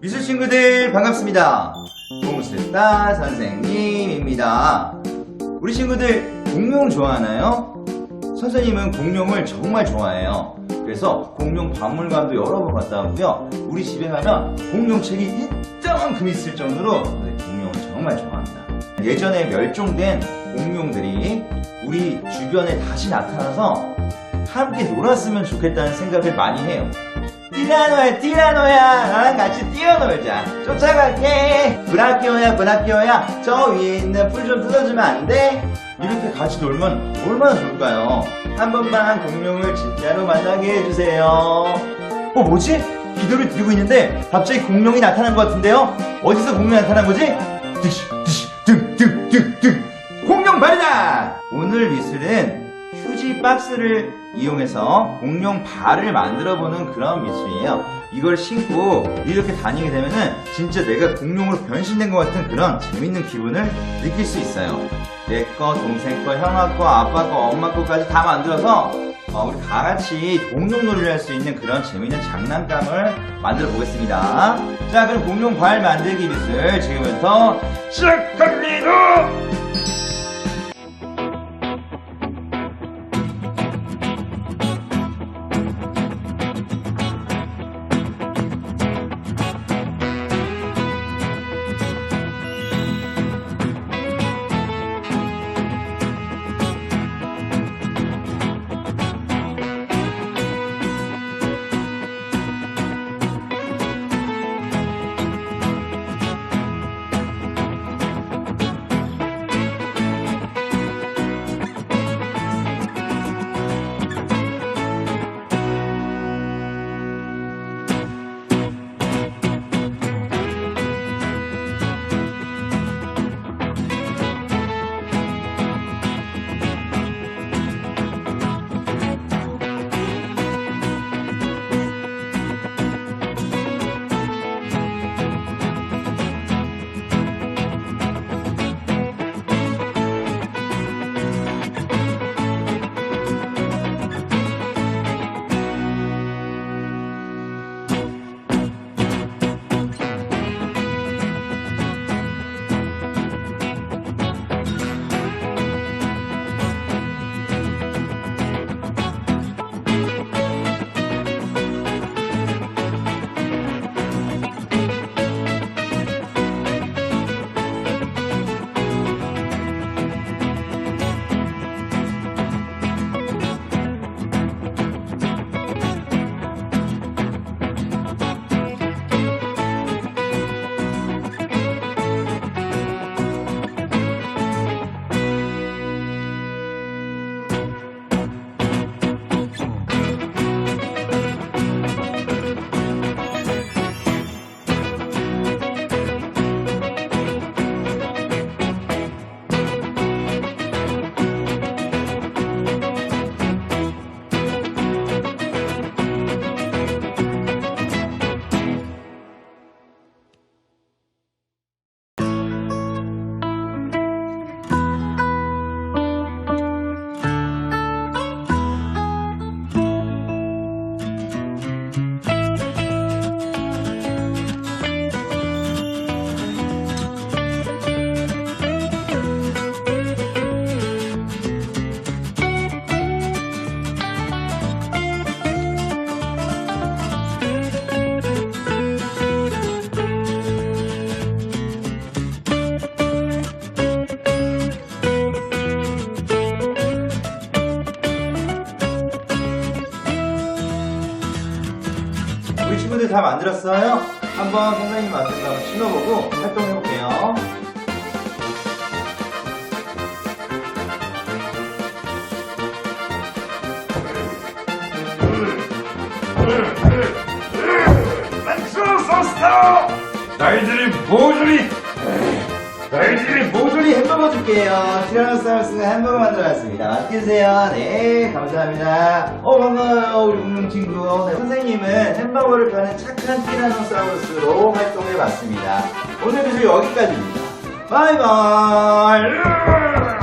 미술 친구들 반갑습니다. 공스타 선생님입니다. 우리 친구들 공룡 좋아하나요? 선생님은 공룡을 정말 좋아해요. 그래서 공룡 박물관도 여러 번 갔다 왔고요. 우리 집에 가면 공룡 책이 이따만큼 있을 정도로 공룡을 정말 좋아합니다. 예전에 멸종된 공룡들이 우리 주변에 다시 나타나서 함께 놀았으면 좋겠다는 생각을 많이 해요. 티라노야 티라노야 나랑 같이 뛰어놀자 쫓아갈게 브라키오야 브라키오야 저 위에 있는 풀 좀 뜯어주면 안 돼? 이렇게 같이 놀면 얼마나 좋을까요? 한 번만 공룡을 진짜로 만나게 해주세요 어 뭐지? 기도를 드리고 있는데 갑자기 공룡이 나타난 것 같은데요? 어디서 공룡이 나타난 거지? 드시 드시 등 등 등등 공룡 발이다! 오늘 미술은 휴지 박스를 이용해서 공룡 발을 만들어 보는 그런 미술이에요. 이걸 신고 이렇게 다니게 되면은 진짜 내가 공룡으로 변신된 것 같은 그런 재밌는 기분을 느낄 수 있어요. 내 거, 동생 거, 형아 거, 아빠 거, 엄마 거까지 다 만들어서 어, 우리 다 같이 공룡 놀이를 할 수 있는 그런 재밌는 장난감을 만들어 보겠습니다. 자, 그럼 공룡 발 만들기 미술 지금부터 시작합니다! 다 만들었어요? 한번 선생님 만든 거 신어보고 활동해볼게요. 만들었어! 너희들이 모조리 너희들이 모조리 햄버거 줄게요. 티라노사우루스가 햄버거 만들어놨습니다. 맛있게 드세요. 네, 감사합니다. 어, 반가워요, 우리 공룡 친구. 네, 선생님은 햄버거를 파는 착한 티라노사우루스로 활동해봤습니다. 오늘 미술 여기까지입니다. 바이바이.